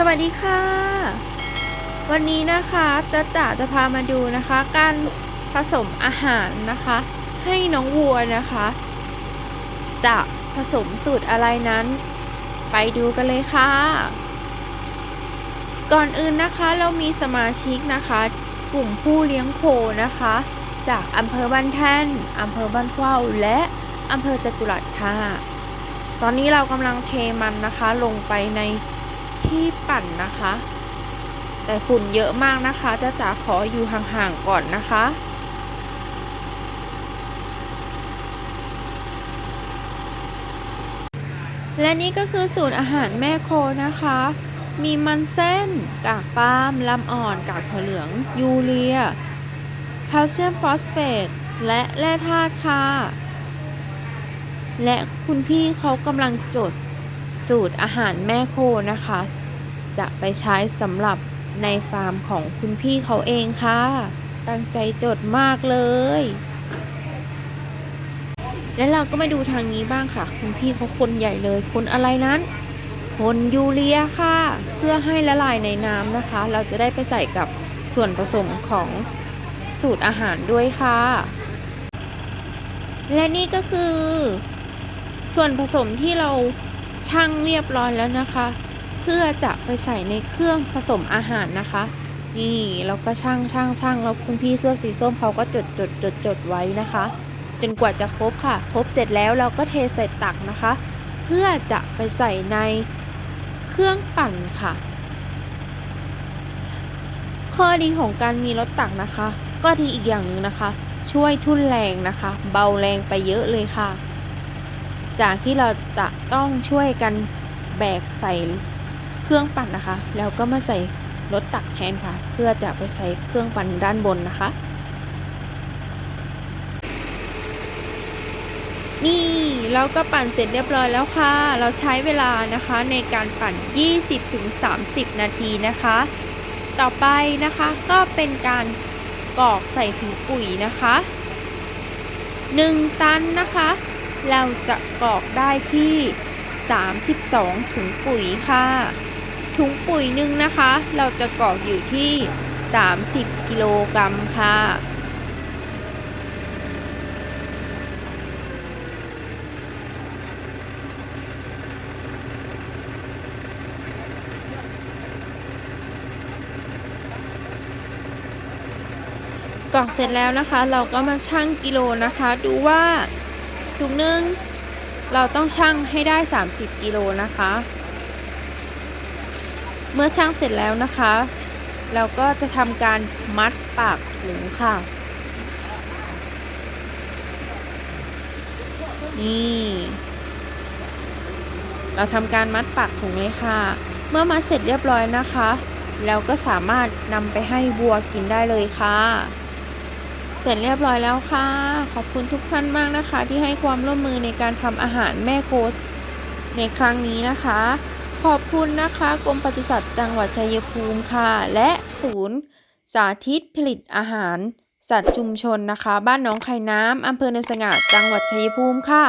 สวัสดีค่ะ วันนี้นะคะจะจ๋าจะพามาดูนะคะ การผสมอาหารนะคะ ให้น้องวัวนะคะ จะผสมสูตรอะไรนั้น ไปดูกันเลยค่ะ ก่อนอื่นนะคะเรามีสมาชิกนะคะ กลุ่มผู้เลี้ยงโคนะคะ จากอำเภอบ้านแท่นอำเภอบ้านเข้าและอำเภอจตุรัสค่ะตอนนี้เรากำลังเทมันนะคะลงไปใน ที่ปั่นนะคะ แต่ฝุ่นเยอะมากนะคะจะจ๋าขออยู่ห่างๆก่อนนะคะและนี่ก็คือสูตรอาหารแม่โคนะคะ มีมันเส้น กากปาล์มลำอ่อน กากถั่วเหลือง ยูเรียแคลเซียมฟอสเฟต และแร่ธาตุค่ะ และคุณพี่เขากำลังจดสูตรอาหารแม่โคนะคะ จะไปใช้สำหรับในฟาร์มของคุณพี่เขาเองค่ะ ตั้งใจจดมากเลย แล้วเราก็มาดูทางนี้บ้างค่ะ คุณพี่เขาคนใหญ่เลย คนอะไรนั้น คนยูเรียค่ะ เพื่อให้ละลายในน้ำนะคะ เราจะได้ไปใส่กับส่วนผสมของสูตรอาหารด้วยค่ะ และนี่ก็คือ ส่วนผสมที่เราชั่งเรียบร้อยแล้วนะคะ เพื่อจะไปใส่ในเครื่องผสมอาหารนะคะ นี่เราก็ช่างช่างช่างแล้วคุณพี่เสื้อสีส้มเขาก็จดจดจดจดไว้นะคะ จนกว่าจะครบค่ะ ครบเสร็จแล้วเราก็เทใส่ตักนะคะ เพื่อจะไปใส่ในเครื่องปั่นค่ะ ข้อดีของการมีรถตักนะคะ ก็ดีอีกอย่างนึงนะคะ ช่วยทุ่นแรงนะคะ เบาแรงไปเยอะเลยค่ะ จากที่เราจะต้องช่วยกันแบกใส่ เครื่องปั่นนะคะ แล้วก็มาใส่รถตักแทนค่ะ เพื่อจะไปใส่เครื่องปั่นด้านบนนะคะ นี่เราก็ปั่นเสร็จเรียบร้อยแล้วค่ะ เราใช้เวลานะคะในการปั่น 20-30 นาทีนะคะ ต่อไปนะคะก็เป็นการกรอกใส่ถุงปุ๋ยนะคะ 1 ตันนะคะ เราจะกรอกได้ที่ 32ถุงปุ๋ยค่ะ ถุงปุ๋ยหนึ่งนะคะ เราจะกรอกอยู่ที่ 30 กิโลกรัมค่ะกรอกเสร็จแล้วนะคะ เราก็มาชั่งกิโลนะคะ ดูว่าถุงหนึง เราต้องชั่งให้ได้ 30 กิโลนะคะ มื่อชั่งเสร็จแล้วนะคะ เราก็จะทำการมัดปากถุงค่ะ นี่ เราทำการมัดปากถุงเลยค่ะ เมื่อมัดเสร็จเรียบร้อยนะคะ เราก็สามารถนำไปให้วัวกินได้เลยค่ะ เสร็จเรียบร้อยแล้วค่ะ ขอบคุณทุกท่านมากนะคะ ที่ให้ความร่วมมือในการทำอาหารแม่โคในครั้งนี้นะคะ ขอบคุณนะคะกรมปศุสัตว์จังหวัดชัยภูมิค่ะ และศูนย์ สาธิตผลิตอาหาร สัตว์ชุมชนนะคะ บ้านหนองไข่น้ำอำเภอเนินสง่าจังหวัดชัยภูมิค่ะ